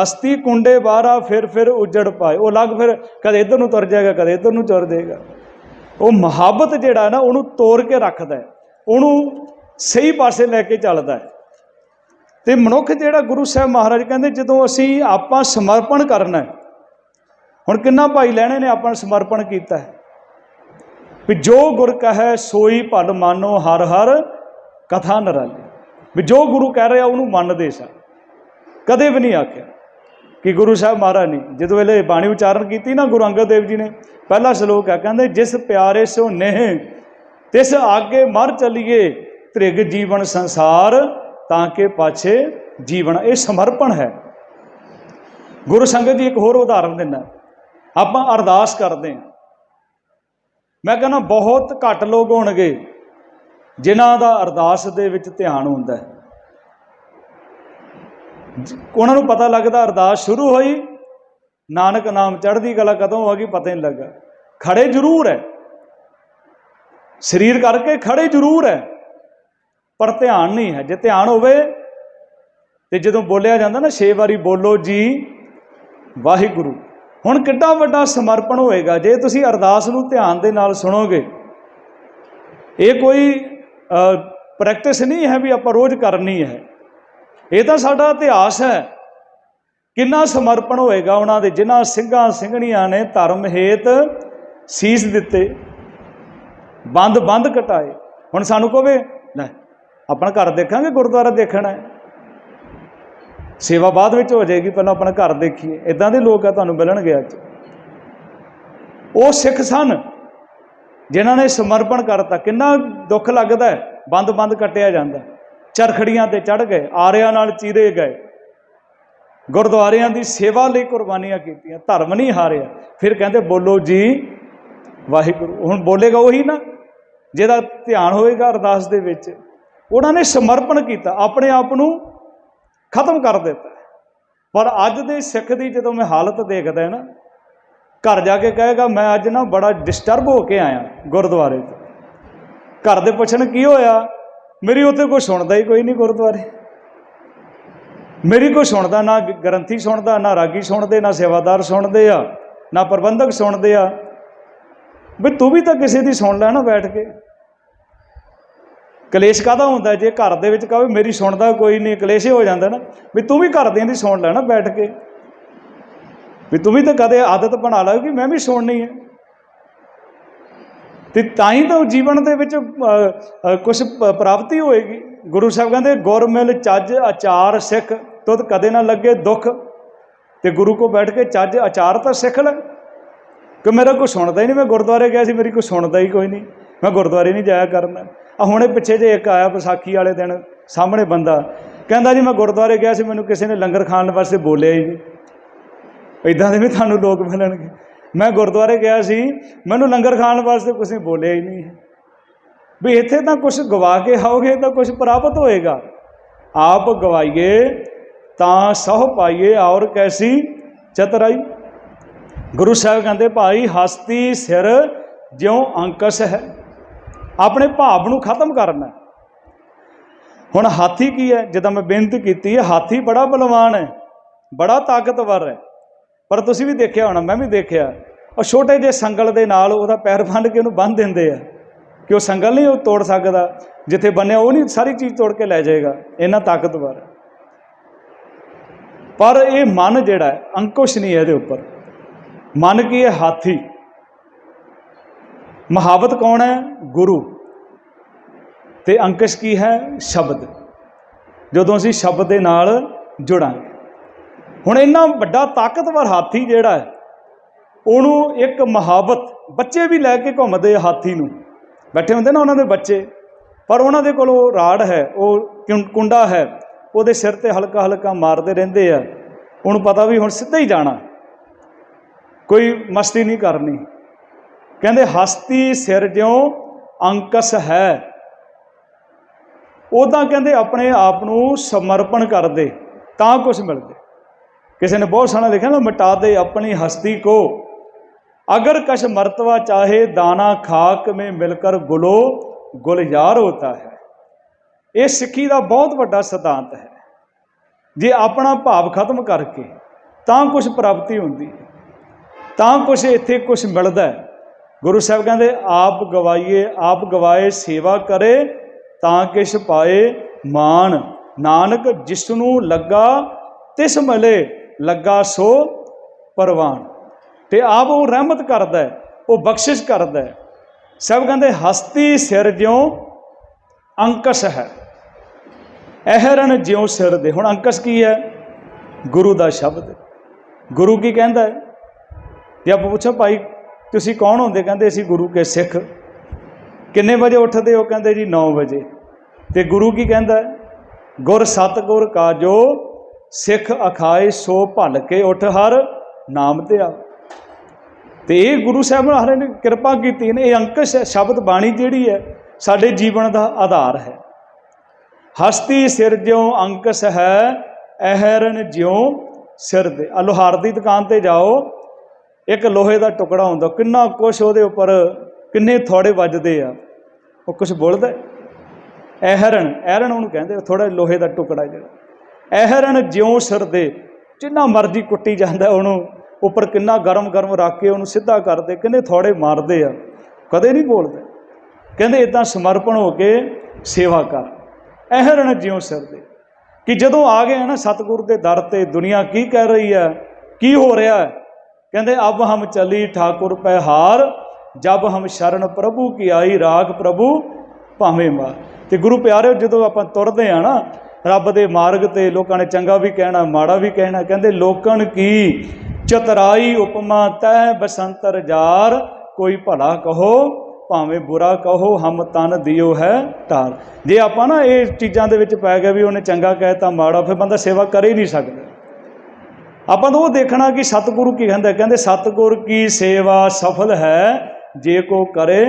ਹਸਤੀ ਕੁੰਡੇ ਬਾਹਰ ਫਿਰ ਫਿਰ ਉਜੜ ਪਾਏ। ਉਹ ਲੱਗ ਫਿਰ ਕਦੇ ਇੱਧਰ ਨੂੰ ਤੁਰ ਜਾਏਗਾ, ਕਦੇ ਇੱਧਰ ਨੂੰ ਤੁਰ ਜਾਏਗਾ। ਉਹ ਮੁਹੱਬਤ ਜਿਹੜਾ ਨਾ, ਉਹਨੂੰ ਤੋੜ ਕੇ ਰੱਖਦਾ ਉਹਨੂੰ ਸਹੀ ਪਾਸੇ ਲੈ ਕੇ ਚੱਲਦਾ ਹੈ। ਤੇ ਮਨੁੱਖ ਜਿਹੜਾ ਗੁਰੂ ਸਾਹਿਬ ਮਹਾਰਾਜ ਕਹਿੰਦੇ, ਜਦੋਂ ਅਸੀਂ ਆਪਾਂ ਸਮਰਪਣ ਕਰਨਾ ਹੁਣ ਕਿੰਨਾ ਭਾਈ ਲੈਣੇ ਨੇ ਆਪਾਂ ਸਮਰਪਣ ਕੀਤਾ ਹੈ? ਵੀ ਜੋ ਗੁਰ ਕਹੈ ਸੋਈ ਭਲ ਮਾਨੋ, ਹਰ ਹਰ ਕਥਾ ਨਰਾਲੀ। ਵੀ ਜੋ ਗੁਰੂ ਕਹਿ ਰਿਹਾ, ਉਹਨੂੰ ਮੰਨਦੇ ਸਾ। ਕਦੇ ਵੀ ਨਹੀਂ ਆਖਿਆ ਕਿ ਗੁਰੂ ਸਾਹਿਬ ਮਹਾਰਾਜ ਨੇ, ਜਦੋਂ ਵੇਲੇ ਬਾਣੀ ਉਚਾਰਨ ਕੀਤੀ ਨਾ ਗੁਰੂ ਅੰਗਦ ਦੇਵ ਜੀ ਨੇ, ਪਹਿਲਾ ਸ਼ਲੋਕ ਹੈ ਕਹਿੰਦੇ, ਜਿਸ ਪਿਆਰੇ ਸੋ ਨੇਹ, ਤਿਸ ਆਗੇ ਮਰ ਚਲੀਏ, ਤ੍ਰਿਗ ਜੀਵਨ ਸੰਸਾਰ, ਤਾਂ ਕਿ ਪਾਛੇ ਜੀਵਨ। ਇਹ ਸਮਰਪਣ ਹੈ। ਗੁਰੂ ਸੰਗਤ ਜੀ ਇੱਕ ਹੋਰ ਉਦਾਹਰਨ ਦਿੰਦਾ। ਆਪਾਂ ਅਰਦਾਸ ਕਰਦੇ ਹਾਂ। ਮੈਂ ਕਹਿੰਦਾ, ਬਹੁਤ ਘੱਟ ਲੋਕ ਹੋਣਗੇ ਜਿਨ੍ਹਾਂ ਦਾ ਅਰਦਾਸ ਦੇ ਵਿੱਚ ਧਿਆਨ ਹੁੰਦਾ ਹੈ। ਉਹਨਾਂ ਨੂੰ ਪਤਾ ਲੱਗਦਾ ਅਰਦਾਸ ਸ਼ੁਰੂ ਹੋਈ, ਨਾਨਕ ਨਾਮ ਚੜ੍ਹਦੀ ਕਲਾ ਕਦੋਂ ਹੋ ਗਈ ਪਤਾ ਨਹੀਂ ਲੱਗਾ। ਖੜੇ ਜ਼ਰੂਰ ਹੈ ਸਰੀਰ ਕਰਕੇ ਖੜੇ ਜ਼ਰੂਰ ਹੈ ਪਰ ਧਿਆਨ ਨਹੀਂ ਹੈ। ਜੇ ਧਿਆਨ ਹੋਵੇ, ਤੇ ਜਦੋਂ ਬੋਲਿਆ ਜਾਂਦਾ ਨਾ, ਛੇ ਵਾਰੀ ਬੋਲੋ ਜੀ, ਵਾਹਿਗੁਰੂ। ਹੁਣ ਕਿੱਡਾ ਵੱਡਾ ਸਮਰਪਣ ਹੋਏਗਾ। ਜੇ ਤੁਸੀਂ ਅਰਦਾਸ ਨੂੰ ਧਿਆਨ ਦੇ ਨਾਲ ਸੁਣੋਗੇ, ਇਹ ਕੋਈ ਪ੍ਰੈਕਟਿਸ ਨਹੀਂ ਹੈ ਵੀ ਆਪਾਂ ਰੋਜ਼ ਕਰਨੀ ਹੈ। ਇਹ ਤਾਂ ਸਾਡਾ ਇਤਿਹਾਸ ਹੈ। ਕਿੰਨਾ ਸਮਰਪਣ ਹੋਏਗਾ ਉਹਨਾਂ ਦੇ, ਜਿਨ੍ਹਾਂ ਸਿੰਘਾਂ ਸਿੰਘਣੀਆਂ ਨੇ ਧਰਮ ਹੇਤ ਸੀਸ ਦਿੱਤੇ, ਬੰਦ ਬੰਦ ਕਟਾਏ। ਹੁਣ ਸਾਨੂੰ ਕਹਵੇ ਲੈ, ਆਪਣਾ ਘਰ ਦੇਖਾਂਗੇ, ਗੁਰਦੁਆਰਾ ਦੇਖਣਾ ਹੈ। ਸੇਵਾ ਬਾਅਦ ਵਿੱਚ ਹੋ ਜਾਏਗੀ, ਪਹਿਲਾਂ ਆਪਣਾ ਘਰ ਦੇਖੀਏ। ਇਦਾਂ ਦੇ ਲੋਕ ਆ ਤੁਹਾਨੂੰ ਮਿਲਣਗੇ ਅੱਜ। ਉਹ ਸਿੱਖ ਸਨ, ਜਿਨ੍ਹਾਂ ਨੇ ਸਮਰਪਣ ਕਰਤਾ। ਕਿੰਨਾ ਦੁੱਖ ਲੱਗਦਾ ਬੰਦ ਬੰਦ ਕੱਟਿਆ ਜਾਂਦਾ। ਚਰਖੜੀਆਂ ਤੇ ਚੜ ਗਏ, ਆਰਿਆਂ ਨਾਲ ਚੀਰੇ ਗਏ। ਗੁਰਦੁਆਰਿਆਂ ਦੀ ਸੇਵਾ ਲਈ ਕੁਰਬਾਨੀਆਂ ਕੀਤੀਆਂ, ਧਰਮ ਨਹੀਂ ਹਾਰਿਆ। ਫਿਰ ਕਹਿੰਦੇ, ਬੋਲੋ ਜੀ, ਵਾਹਿਗੁਰੂ। ਹੁਣ ਬੋਲੇਗਾ ਉਹੀ ਨਾ, ਜਿਹਦਾ ਧਿਆਨ ਹੋਏਗਾ ਅਰਦਾਸ ਦੇ ਵਿੱਚ। ਉਹਨਾਂ ਨੇ ਸਮਰਪਣ ਕੀਤਾ, ਆਪਣੇ ਆਪ ਨੂੰ ਖਤਮ ਕਰ ਦਿੱਤਾ। ਪਰ ਅੱਜ ਦੇ ਸਿੱਖ ਦੀ ਜਦੋਂ ਮੈਂ ਹਾਲਤ ਦੇਖਦਾ ਹਾਂ ਨਾ, ਘਰ ਜਾ ਕੇ ਕਹੇਗਾ, ਮੈਂ ਅੱਜ ਨਾ ਬੜਾ ਡਿਸਟਰਬ ਹੋ ਕੇ ਆਇਆ ਗੁਰਦੁਆਰੇ ਤੋਂ। ਘਰ ਦੇ ਪੁੱਛਣ ਕੀ ਹੋਇਆ? ਮੇਰੀ ਉੱਥੇ ਕੋਈ ਸੁਣਦਾ ਹੀ ਕੋਈ ਨਹੀਂ ਗੁਰਦੁਆਰੇ। ਮੇਰੀ ਕੋਈ ਸੁਣਦਾ ਨਾ ਗ੍ਰੰਥੀ ਸੁਣਦਾ, ਨਾ ਰਾਗੀ ਸੁਣਦੇ, ਨਾ ਸੇਵਾਦਾਰ ਸੁਣਦੇ ਆ, ਨਾ ਪ੍ਰਬੰਧਕ ਸੁਣਦੇ ਆ। ਵੀ ਤੂੰ ਵੀ ਤਾਂ ਕਿਸੇ ਦੀ ਸੁਣ ਲੈ ਨਾ ਬੈਠ ਕੇ। ਕਲੇਸ਼ ਕਾਦਾ ਹੁੰਦਾ ਜੇ ਘਰ ਦੇ ਵਿੱਚ ਕਹੇ ਮੇਰੀ ਸੁਣਦਾ ਕੋਈ ਨਹੀਂ, ਕਲੇਸ਼ ਹੀ ਹੋ ਜਾਂਦਾ ਨਾ, ਵੀ ਤੂੰ ਵੀ ਘਰਦਿਆਂ ਦੀ ਸੁਣ ਲੈ ਨਾ ਬੈਠ ਕੇ। ਵੀ ਤੂੰ ਵੀ ਤਾਂ ਕਦੇ ਆਦਤ ਬਣਾ ਲਾ ਕਿ ਮੈਂ ਵੀ ਸੁਣਨੀ ਹੈ ਤੇ ਤਾਂ ਹੀ ਤਾਂ ਜੀਵਨ ਦੇ ਵਿੱਚ ਕੁਝ ਪ੍ਰਾਪਤੀ ਹੋਏਗੀ। ਗੁਰੂ ਸਾਹਿਬ ਕਹਿੰਦੇ ਗੁਰ ਮਿਲ ਚੱਜ ਆਚਾਰ ਸਿੱਖ, ਤੁਧ ਕਦੇ ਨਾ ਲੱਗੇ ਦੁੱਖ। ਤੇ ਗੁਰੂ ਕੋ ਬੈਠ ਕੇ, ਚੱਜ ਆਚਾਰ ਤਾਂ ਸਿੱਖ ਲੈ। ਕਿ ਮੇਰਾ ਕੋਈ ਸੁਣਦਾ ਹੀ ਨਹੀਂ। ਮੈਂ ਗੁਰਦੁਆਰੇ ਗਿਆ ਸੀ, ਮੇਰੀ ਕੋਈ ਸੁਣਦਾ ਹੀ ਕੋਈ ਨਹੀਂ। ਮੈਂ ਗੁਰਦੁਆਰੇ ਨਹੀਂ ਜਾਇਆ ਕਰਨਾ। ਆ ਹੁਣੇ ਪਿੱਛੇ ਜੇ ਇੱਕ ਆਇਆ ਵਿਸਾਖੀ ਵਾਲੇ ਦਿਨ, ਸਾਹਮਣੇ ਬੰਦਾ ਕਹਿੰਦਾ ਜੀ, ਮੈਂ ਗੁਰਦੁਆਰੇ ਗਿਆ ਸੀ, ਮੈਨੂੰ ਕਿਸੇ ਨੇ ਲੰਗਰ ਖਾਣ ਵਾਸਤੇ ਬੋਲਿਆ ਹੀ ਨਹੀਂ। ਇਦਾਂ ਦੇ ਵੀ ਤੁਹਾਨੂੰ ਲੋਕ ਮਿਲਣਗੇ। ਮੈਂ ਗੁਰਦੁਆਰੇ ਗਿਆ ਸੀ, ਮੈਨੂੰ ਲੰਗਰ ਖਾਣ ਵਾਸਤੇ ਕਿਸੇ ਬੋਲਿਆ ਹੀ ਨਹੀਂ। ਵੀ ਇੱਥੇ ਤਾਂ ਕੁਝ ਗਵਾ ਕੇ ਆਓਗੇ ਤਾਂ ਕੁਝ ਪ੍ਰਾਪਤ ਹੋਏਗਾ। ਆਪ ਗਵਾਈਏ ਤਾਂ ਸਹੁ ਪਾਈਏ ਔਰ ਕੈਸੀ ਚਤਰਾਈ ਗੁਰੂ ਸਾਹਿਬ ਕਹਿੰਦੇ, ਭਾਈ, ਹਸਤੀ ਸਿਰ ਜਿਉ ਅੰਕਸ ਹੈ। ਆਪਣੇ ਭਾਵ ਨੂੰ ਖਤਮ ਕਰਨਾ ਹੁਣ ਹਾਥੀ ਕੀ ਹੈ? ਜਦੋਂ ਮੈਂ ਬੇਨਤੀ ਕੀਤੀ ਹੈ, ਹਾਥੀ ਬੜਾ ਬਲਵਾਨ ਹੈ, ਬੜਾ ਤਾਕਤਵਰ ਹੈ। ਪਰ ਤੁਸੀਂ ਵੀ ਦੇਖਿਆ ਹੋਣਾ, ਮੈਂ ਵੀ ਦੇਖਿਆ। ਉਹ ਛੋਟੇ ਜਿਹੇ ਸੰਗਲ ਦੇ ਨਾਲ ਉਹਦਾ ਪੈਰ ਬੰਨ੍ਹ ਕੇ ਉਹਨੂੰ ਬੰਨ੍ਹ ਦਿੰਦੇ ਆ। ਕਿ ਉਹ ਸੰਗਲ ਨਹੀਂ ਉਹ ਤੋੜ ਸਕਦਾ, ਜਿੱਥੇ ਬੰਨਿਆ ਉਹ ਨਹੀਂ ਸਾਰੀ ਚੀਜ਼ ਤੋੜ ਕੇ ਲੈ ਜਾਏਗਾ, ਇੰਨਾ ਤਾਕਤਵਰ ਹੈ। ਪਰ ਇਹ ਮਨ ਜਿਹੜਾ ਹੈ, ਅੰਕੁਸ਼ ਨਹੀਂ ਹੈ ਇਹਦੇ ਉੱਪਰ। ਮਨ ਕੀ ਹੈ? ਹਾਥੀ। ਮਹਾਵਤ ਕੌਣ ਹੈ? ਗੁਰੂ। ਤੇ ਅੰਕਸ਼ ਕੀ ਹੈ? ਸ਼ਬਦ। ਜਦੋਂ ਅਸੀਂ ਸ਼ਬਦ ਦੇ ਨਾਲ ਜੁੜਾਂਗੇ ਹੁਣ ਇੰਨਾ ਵੱਡਾ ਤਾਕਤਵਰ ਹਾਥੀ ਜਿਹੜਾ ਹੈ, ਉਹਨੂੰ ਇੱਕ ਮਹਾਵਤ ਬੱਚੇ ਵੀ ਲੈ ਕੇ ਘੁੰਮਦੇ ਆ ਹਾਥੀ ਨੂੰ। ਬੈਠੇ ਹੁੰਦੇ ਨਾ ਉਹਨਾਂ ਦੇ ਬੱਚੇ, ਪਰ ਉਹਨਾਂ ਦੇ ਕੋਲ ਉਹ ਰਾੜ ਹੈ, ਉਹ ਕੁੰ- ਕੁੰਡਾ ਹੈ, ਉਹਦੇ ਸਿਰ ਤੇ ਹਲਕਾ ਹਲਕਾ ਮਾਰਦੇ ਰਹਿੰਦੇ ਆ। ਉਹਨੂੰ ਪਤਾ ਵੀ ਹੁਣ ਸਿੱਧਾ ਹੀ ਜਾਣਾ। ਕੋਈ ਮਸਤੀ ਨਹੀਂ ਕਰਨੀ। ਕਹਿੰਦੇ ਹਸਤੀ ਸਿਰ ਜਿਉ ਅੰਕਸ ਹੈ। ਉਹ ਤਾਂ ਕਹਿੰਦੇ ਆਪਣੇ ਆਪ ਨੂੰ ਸਮਰਪਣ ਕਰਦੇ, ਤਾਂ ਕੁਝ ਮਿਲਦੇ। ਕਿਸੇ ਨੇ ਬਹੁਤ ਸੋਹਣਾ ਲਿਖਿਆ ਨਾ, ਮਿਟਾ ਦੇ ਆਪਣੀ ਹਸਤੀ ਕੋ। ਅਗਰ ਕਸ਼ ਮਰਤਵਾ ਚਾਹੇ ਦਾਣਾ ਖਾਕ ਮੇ ਮਿਲਕਰ ਗੁਲੋ ਗੁਲਯਾਰ ਹੋਤਾ ਹੈ। ਇਹ ਸਿੱਖੀ ਦਾ ਬਹੁਤ ਵੱਡਾ ਸਿਧਾਂਤ ਹੈ। ਜੇ ਆਪਣਾ ਭਾਵ ਖਤਮ ਕਰਕੇ ਤਾਂ ਕੁਝ ਪ੍ਰਾਪਤੀ ਹੁੰਦੀ ਤਾਂ ਕੁਝ ਇੱਥੇ ਕੁਝ ਮਿਲਦਾ ਗੁਰੂ ਸਾਹਿਬ ਕਹਿੰਦੇ, ਆਪ ਗਵਾਈਏ, ਆਪ ਗਵਾਏ, ਸੇਵਾ ਕਰੇ, ਤਾਂ ਕਿਛ ਪਾਏ ਮਾਨ ਨਾਨਕ ਜਿਸ ਨੂੰ ਲੱਗਾ ਤਿਸ ਮਲੇ ਲੱਗਾ ਸੋ ਪਰਵਾਨ। ਤੇ ਆਪ ਉਹ ਰਹਿਮਤ ਕਰਦਾ ਹੈ, ਉਹ ਬਖਸ਼ਿਸ਼ ਕਰਦਾ ਹੈ। ਸਭ ਕਹਿੰਦੇ, ਹਸਤੀ ਸਿਰ ਜਿਉ ਅੰਕਸ ਹੈ। ਅਹਰਨ ਜਿਉ ਸਿਰ ਦੇ। ਹੁਣ ਅੰਕਸ ਕੀ ਹੈ? ਗੁਰੂ ਦਾ ਸ਼ਬਦ ਗੁਰੂ ਕੀ ਕਹਿੰਦਾ ਹੈ? ਜੇ ਆਪਾਂ ਪੁੱਛੋ, ਭਾਈ, ਤੁਸੀਂ ਕੌਣ ਹੁੰਦੇ? ਕਹਿੰਦੇ, ਅਸੀਂ ਗੁਰੂ ਕੇ ਸਿੱਖ। ਕਿੰਨੇ ਵਜੇ ਉੱਠਦੇ ਹੋ? ਕਹਿੰਦੇ ਜੀ 9 ਵਜੇ। ਤੇ ਗੁਰੂ ਕੀ ਕਹਿੰਦਾ ਗੁਰ ਸਤਗੁਰ ਕਾ ਜੋ ਸਿੱਖ ਅਖਾਏ ਸੋ ਭਲ ਕੇ ਉਠ ਹਰ ਨਾਮ ਤੇ ਆ ਤੇ ਇਹ ਗੁਰੂ ਸਾਹਿਬ ਮਹਾਰਾਜ ਨੇ ਕਿਰਪਾ ਕੀਤੀ ਨੇ ਇਹ ਅੰਕਸ਼ ਹੈ, ਸ਼ਬਦ ਬਾਣੀ ਜਿਹੜੀ ਹੈ ਸਾਡੇ ਜੀਵਨ ਦਾ ਆਧਾਰ ਹੈ। ਹਸਤੀ ਸਿਰ ਜਿਉ ਅੰਕਸ ਹੈ ਅਹਰਨ ਜਿਉ ਸਿਰ ਦੇ। ਆ ਲੋਹਾਰ ਦੀ ਦੁਕਾਨ ਤੇ ਜਾਓ ਇੱਕ ਲੋਹੇ ਦਾ ਟੁਕੜਾ ਹੁੰਦਾ ਕਿੰਨਾ ਕੁਛ ਉਹਦੇ ਉੱਪਰ ਕਿੰਨੇ ਥੋੜੇ ਵੱਜਦੇ ਆ। ਉਹ ਕੁਛ ਬੋਲਦਾ ਹੈ? ਅਹਰਨ ਅਹਰਨ ਉਹਨੂੰ ਕਹਿੰਦੇ ਥੋੜਾ ਲੋਹੇ ਦਾ ਟੁਕੜਾ ਜਿਹੜਾ। ਅਹਰਨ ਜਿਉਂ ਸਿਰ ਦੇ, ਜਿੰਨਾ ਮਰਜ਼ੀ ਕੁੱਟੀ ਜਾਂਦਾ ਉਹਨੂੰ, ਉੱਪਰ ਕਿੰਨਾ ਗਰਮ ਗਰਮ ਰੱਖ ਕੇ ਉਹਨੂੰ ਸਿੱਧਾ ਕਰਦੇ, ਕਿੰਨੇ ਥੋੜੇ ਮਾਰਦੇ ਆ, ਕਦੇ ਨਹੀਂ ਬੋਲਦੇ। ਕਹਿੰਦੇ ਇਦਾਂ ਸਮਰਪਣ ਹੋ ਕੇ ਸੇਵਾ ਕਰ ਅਹਰਨ ਜਿਉ ਸਿਰ ਦੇ। ਕਿ ਜਦੋਂ ਆ ਗਏ ਨਾ ਸਤਿਗੁਰ ਦੇ ਦਰ ਤੇ, ਦੁਨੀਆ ਕੀ ਕਹਿ ਰਹੀ ਹੈ, ਕੀ ਹੋ ਰਿਹਾ ਹੈ? ਕਹਿੰਦੇ, ਅਬ ਹਮ ਚਲੀ ਠਾਕੁਰ ਪੈ ਜਬ ਹਮ ਸ਼ਰਨ ਪ੍ਰਭੂ ਕੀ ਆਈ ਰਾਗ ਪ੍ਰਭੂ ਭਾਵੇਂ ਮਾਰ। ਤੇ ਗੁਰੂ ਪਿਆਰਿਓ, ਜਦੋਂ ਆਪਾਂ ਤੁਰਦੇ ਆ ਨਾ ਰੱਬ ਦੇ ਮਾਰਗ ਤੇ ਲੋਕਾਂ ਨੇ ਚੰਗਾ ਵੀ ਕਹਿਣਾ, ਮਾੜਾ ਵੀ ਕਹਿਣਾ, ਕਹਿੰਦੇ ਲੋਕਣ ਕੀ? ਚਤਰਾਈ ਉਪਮਾ ਤੈ ਬਸੰਤਰ ਜਾਰ, ਕੋਈ ਭਲਾ ਕਹੋ, ਭਾਵੇਂ ਬੁਰਾ ਕਹੋ, ਹਮ ਤਨ ਦਿਓ ਹੈ ਟਾਰ ਜੇ ਆਪਾਂ ਨਾ ਇਹ ਚੀਜ਼ਾਂ ਦੇ ਵਿੱਚ ਪੈ ਗਏ ਵੀ ਉਹਨੇ ਚੰਗਾ ਕਹਿਤਾ ਮਾੜਾ, ਫਿਰ ਬੰਦਾ ਸੇਵਾ ਕਰ ਹੀ ਨਹੀਂ ਸਕਦਾ। ਆਪਾਂ ਤਾਂ ਉਹ ਦੇਖਣਾ ਕਿ ਸਤਿਗੁਰੂ ਕੀ ਕਹਿੰਦਾ, ਕਹਿੰਦੇ ਸਤਿਗੁਰ ਕੀ ਸੇਵਾ ਸਫਲ ਹੈ, ਜੇ ਕੋ ਕਰੇ,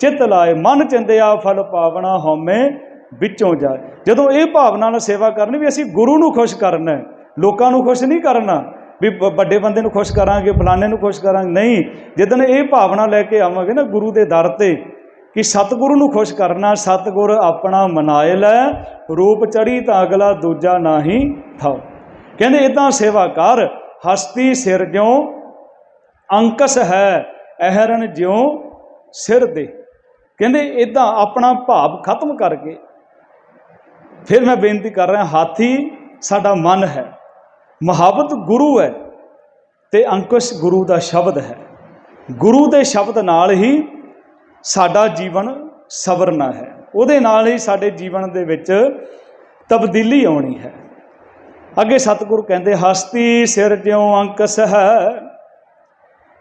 ਚਿਤ ਲਾਏ, ਮਨ ਚਿੰਦਿਆ ਫਲ ਪਾਵਣਾ ਹਉਮੈ ਵਿੱਚੋਂ ਜਾਏ ਜਦੋਂ ਇਹ ਭਾਵਨਾ ਨਾਲ ਸੇਵਾ ਕਰਨੀ ਵੀ ਅਸੀਂ ਗੁਰੂ ਨੂੰ ਖੁਸ਼ ਕਰਨਾ ਹੈ ਲੋਕਾਂ ਨੂੰ ਖੁਸ਼ ਨਹੀਂ ਕਰਨਾ, ਵੀ ਬ- ਵੱਡੇ ਬੰਦੇ ਨੂੰ ਖੁਸ਼ ਕਰਾਂਗੇ, ਫਲਾਣੇ ਨੂੰ ਖੁਸ਼ ਕਰਾਂਗੇ, ਨਹੀਂ। ਜਦੋਂ ਇਹ ਭਾਵਨਾ ਲੈ ਕੇ ਆਵਾਂਗੇ ਨਾ ਗੁਰੂ ਦੇ ਦਰ ਤੇ, ਕਿ ਸਤਿਗੁਰੂ ਨੂੰ ਖੁਸ਼ ਕਰਨਾ, ਸਤਿਗੁਰ ਆਪਣਾ ਮਨਾਏ ਲੈ, ਰੂਪ ਚੜੀ ਤਾਂ ਅਗਲਾ ਦੂਜਾ ਨਾਹੀ ਥਾਉ। ਕਹਿੰਦੇ ਇਦਾਂ ਸੇਵਾ ਕਰ, ਹਸਤੀ ਸਿਰ ਜਿਉ, ਅੰਕਸ ਹੈ, ਅਹਰਨ ਜਿਉ ਸਿਰ ਦੇ। ਕਹਿੰਦੇ ਇਦਾਂ ਆਪਣਾ ਭਾਵ ਖਤਮ ਕਰਕੇ ਫਿਰ ਮੈਂ ਬੇਨਤੀ ਕਰ ਰਿਹਾ, ਹਾਥੀ ਸਾਡਾ ਮਨ ਹੈ। ਮੁਹੱਬਤ ਗੁਰੂ ਹੈ ਤੇ ਅੰਕੁਸ਼ ਗੁਰੂ ਦਾ ਸ਼ਬਦ ਹੈ। ਗੁਰੂ ਦੇ ਸ਼ਬਦ ਨਾਲ ਹੀ ਸਾਡਾ ਜੀਵਨ ਸਵਰਨਾ ਹੈ। ਉਹਦੇ ਨਾਲ ਹੀ ਸਾਡੇ ਜੀਵਨ ਦੇ ਵਿੱਚ ਤਬਦੀਲੀ ਆਉਣੀ ਹੈ। ਅੱਗੇ ਸਤਿਗੁਰੂ ਕਹਿੰਦੇ, ਹਸਤੀ ਸਿਰ ਜਿਉ ਅੰਕਸ ਹੈ,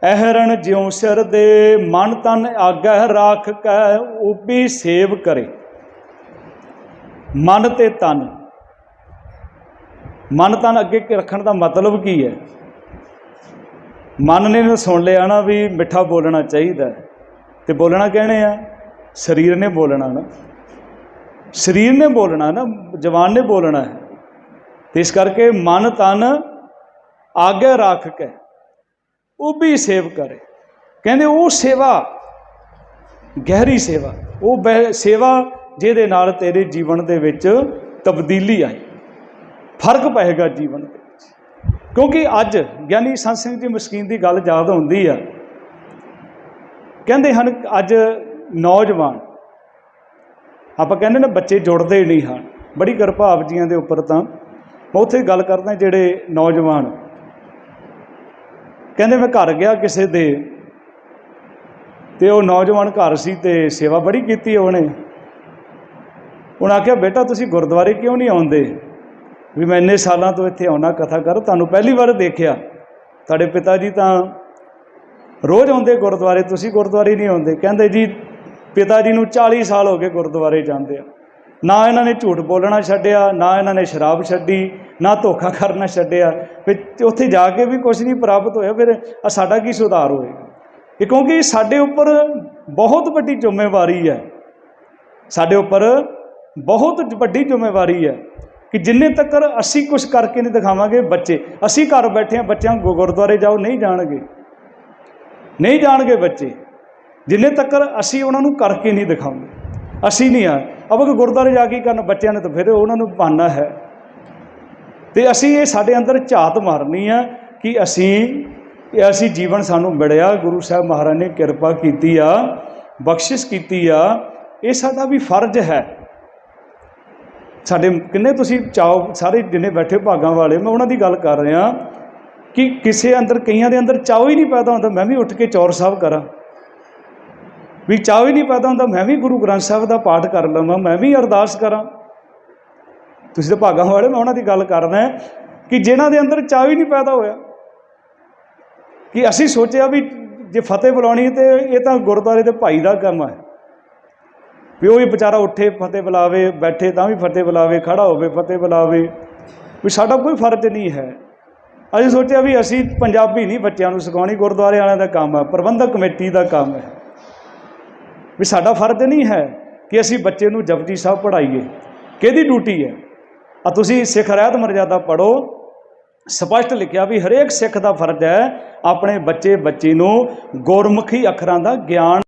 ਅਹਰਣ ਜਿਉ ਸਿਰ ਦੇ, ਮਨ ਤਨ ਆਗਹਿ ਰਾਖ ਕੈ ਉਪੀ ਸੇਵ ਕਰੇ। ਮਨ ਤੇ ਤਨ। ਮਨ ਤਨ ਅੱਗੇ ਰੱਖਣ ਦਾ ਮਤਲਬ ਕੀ ਹੈ? ਮਨ ਨੇ ਸੁਣ ਲਿਆ ਨਾ ਵੀ ਮਿੱਠਾ ਬੋਲਣਾ ਚਾਹੀਦਾ ਹੈ, ਤੇ ਬੋਲਣਾ ਕਹਿਣੇ ਆ? ਸਰੀਰ ਨੇ ਬੋਲਣਾ ਨਾ। ਸਰੀਰ ਨੇ ਬੋਲਣਾ ਨਾ ਜਵਾਨ ਨੇ ਬੋਲਣਾ ਹੈ। ਤੇ ਇਸ ਕਰਕੇ ਮਨ ਤਨ ਆਗੇ ਰੱਖ ਕੇ ਉਹ ਵੀ ਸੇਵ ਕਰੇ। ਕਹਿੰਦੇ ਉਹ ਸੇਵਾ ਗਹਿਰੀ ਸੇਵਾ ਉਹ ਬਹਿ- ਸੇਵਾ ਜਿਹਦੇ ਨਾਲ ਤੇਰੇ ਜੀਵਨ ਦੇ ਵਿੱਚ ਤਬਦੀਲੀ ਆਈ। ਫ਼ਰਕ ਪਏਗਾ ਜੀਵਨ ਦੇ ਕਿਉਂਕਿ ਅੱਜ ਗਿਆਨੀ ਸੰਤ ਸਿੰਘ ਜੀ ਮਸਕੀਨ ਦੀ ਗੱਲ ਯਾਦ ਹੁੰਦੀ ਆ। ਕਹਿੰਦੇ ਹਨ, ਅੱਜ ਨੌਜਵਾਨ, ਆਪਾਂ ਕਹਿੰਦੇ ਨੇ ਬੱਚੇ ਜੁੜਦੇ ਨਹੀਂ ਹਨ ਬੜੀ ਕਿਰਪਾ ਆਪ ਜੀਆਂ ਦੇ ਉੱਪਰ ਤਾਂ। ਮੈਂ ਉੱਥੇ ਗੱਲ ਕਰਦਾ ਜਿਹੜੇ ਨੌਜਵਾਨ। ਕਹਿੰਦੇ ਮੈਂ ਘਰ ਗਿਆ ਕਿਸੇ ਦੇ, ਤੇ ਉਹ ਨੌਜਵਾਨ ਘਰ ਸੀ ਤੇ ਸੇਵਾ ਬੜੀ ਕੀਤੀ ਉਹਨੇ। ਉਹਨੇ ਆਖਿਆ, ਬੇਟਾ, ਤੁਸੀਂ ਗੁਰਦੁਆਰੇ ਕਿਉਂ ਨਹੀਂ ਆਉਂਦੇ? ਵੀ ਮੈਂ ਇੰਨੇ ਸਾਲਾਂ ਤੋਂ ਇੱਥੇ ਆਉਣਾ, ਕਥਾ ਕਰ, ਤੁਹਾਨੂੰ ਪਹਿਲੀ ਵਾਰ ਦੇਖਿਆ। ਤੁਹਾਡੇ ਪਿਤਾ ਜੀ ਤਾਂ ਰੋਜ਼ ਆਉਂਦੇ ਗੁਰਦੁਆਰੇ, ਤੁਸੀਂ ਗੁਰਦੁਆਰੇ ਨਹੀਂ ਆਉਂਦੇ। ਕਹਿੰਦੇ, ਜੀ, ਪਿਤਾ ਜੀ ਨੂੰ 40 ਸਾਲ ਹੋ ਗਏ ਗੁਰਦੁਆਰੇ ਜਾਂਦੇ ਆ। ਨਾ ਇਹਨਾਂ ਨੇ ਝੂਠ ਬੋਲਣਾ ਛੱਡਿਆ, ਨਾ ਇਹਨਾਂ ਨੇ ਸ਼ਰਾਬ ਛੱਡੀ, ਨਾ ਧੋਖਾ ਕਰਨਾ ਛੱਡਿਆ। ਫਿਰ ਉੱਥੇ ਜਾ ਕੇ ਵੀ ਕੁਝ ਨਹੀਂ ਪ੍ਰਾਪਤ ਹੋਇਆ, ਫਿਰ ਆਹ ਸਾਡਾ ਕੀ ਸੁਧਾਰ ਹੋਏਗਾ? ਇਹ ਕਿਉਂਕਿ ਸਾਡੇ ਉੱਪਰ ਬਹੁਤ ਵੱਡੀ ਜ਼ਿੰਮੇਵਾਰੀ ਹੈ। ਸਾਡੇ ਉੱਪਰ ਬਹੁਤ ਵੱਡੀ ਜ਼ਿੰਮੇਵਾਰੀ ਹੈ ਕਿ ਜਿੰਨੇ ਤੱਕ ਅਸੀਂ ਕੁਝ ਕਰਕੇ ਨਹੀਂ ਦਿਖਾਵਾਂਗੇ ਬੱਚੇ, ਅਸੀਂ ਘਰ ਬੈਠੇ ਹਾਂ, ਬੱਚਿਆਂ ਗੁ- ਗੁਰਦੁਆਰੇ ਜਾਓ, ਨਹੀਂ ਜਾਣਗੇ। ਨਹੀਂ ਜਾਣਗੇ ਬੱਚੇ। ਜਿੰਨੇ ਤੱਕ ਅਸੀਂ ਉਹਨਾਂ ਨੂੰ ਕਰਕੇ ਨਹੀਂ ਦਿਖਾਵਾਂਗੇ ਅਸੀਂ ਨਹੀਂ ਆ। ਅਬ ਗੁਰਦੁਆਰੇ ਜਾ ਕੇ ਕਰਨ ਬੱਚਿਆਂ ਨੇ ਤਾਂ ਫਿਰ ਉਹਨਾਂ ਨੂੰ ਪਾਣਾ ਹੈ। ਤੇ ਅਸੀਂ ਇਹ ਸਾਡੇ ਅੰਦਰ ਝਾਤ ਮਾਰਨੀ ਆ ਕਿ ਅਸੀਂ, ਇਹ ਅਸੀਂ ਜੀਵਨ ਸਾਨੂੰ ਮਿਲਿਆ, ਗੁਰੂ ਸਾਹਿਬ ਮਹਾਰਾਜ ਨੇ ਕਿਰਪਾ ਕੀਤੀ ਆ, ਬਖਸ਼ਿਸ਼ ਕੀਤੀ ਆ। ਇਹ ਸਾਡਾ ਵੀ ਫਰਜ਼ ਹੈ। ਸਾਡੇ ਕਿੰਨੇ ਤੁਸੀਂ ਚਾਓ, ਸਾਰੇ ਜਿੰਨੇ ਬੈਠੇ ਭਾਗਾਂ ਵਾਲੇ, ਮੈਂ ਉਹਨਾਂ ਦੀ ਗੱਲ ਕਰ ਰਿਹਾ ਕਿ ਕਿਸੇ ਅੰਦਰ, ਕਈਆਂ ਦੇ ਅੰਦਰ ਚਾਓ ਹੀ ਨਹੀਂ ਪੈਦਾ ਹੁੰਦਾ, ਮੈਂ ਵੀ ਉੱਠ ਕੇ ਚੌਰ ਸਾਹਿਬ ਕਰਾਂ। ਵੀ ਚਾਓ ਹੀ ਨਹੀਂ ਪੈਦਾ ਹੁੰਦਾ, ਮੈਂ ਵੀ ਗੁਰੂ ਗ੍ਰੰਥ ਸਾਹਿਬ ਦਾ ਪਾਠ ਕਰ ਲਵਾਂ, ਮੈਂ ਵੀ ਅਰਦਾਸ ਕਰਾਂ। ਤੁਸੀਂ ਤਾਂ ਭਾਗਾਂ ਵਾਲੇ, ਮੈਂ ਉਹਨਾਂ ਦੀ ਗੱਲ ਕਰਦਾ ਕਿ ਜਿਨ੍ਹਾਂ ਦੇ ਅੰਦਰ ਚਾਹ ਹੀ ਨਹੀਂ ਪੈਦਾ ਹੋਇਆ। ਕਿ ਅਸੀਂ ਸੋਚਿਆ ਵੀ ਜੇ ਫਤਿਹ ਬੁਲਾਉਣੀ ਤੇ ਇਹ ਤਾਂ ਗੁਰਦੁਆਰੇ ਦੇ ਭਾਈ ਦਾ ਕੰਮ ਹੈ। ਵੀ ਉਹ ਵੀ ਵਿਚਾਰਾ ਉੱਠੇ, ਫਤਿਹ ਬੁਲਾਵੇ, ਬੈਠੇ ਤਾਂ ਵੀ ਫਤਿਹ ਬੁਲਾਵੇ, ਖੜਾ ਹੋਵੇ, ਫਤਿਹ ਬੁਲਾਵੇ। ਵੀ ਸਾਡਾ ਕੋਈ ਫਰਜ਼ ਨਹੀਂ ਹੈ। ਅਸੀਂ ਸੋਚਿਆ ਵੀ ਅਸੀਂ ਪੰਜਾਬੀ ਨਹੀਂ, ਬੱਚਿਆਂ ਨੂੰ ਸਿਖਾਉਣੀ, ਗੁਰਦੁਆਰੇ ਵਾਲਿਆਂ ਦਾ ਕੰਮ ਹੈ, ਪ੍ਰਬੰਧਕ ਕਮੇਟੀ ਦਾ ਕੰਮ ਹੈ। ਵੀ ਸਾਡਾ ਫਰਜ਼ ਨਹੀਂ ਹੈ ਕਿ ਅਸੀਂ ਬੱਚੇ ਨੂੰ ਜਪਜੀ ਸਾਹਿਬ ਪੜ੍ਹਾਈਏ। ਕਿਹਦੀ ਡਿਊਟੀ ਹੈ? ਆ ਤੁਸੀਂ ਸਿੱਖ ਰਹਿਤ ਮਰਜ਼ਾਦਾ ਪੜੋ ਸਪਸ਼ਟ ਲਿਖਿਆ ਵੀ ਹਰੇਕ ਸਿੱਖ ਦਾ ਫਰਜ਼ ਹੈ ਆਪਣੇ ਬੱਚੇ ਬੱਚੀ ਨੂੰ ਗੁਰਮੁਖੀ ਅੱਖਰਾਂ ਦਾ ਗਿਆਨ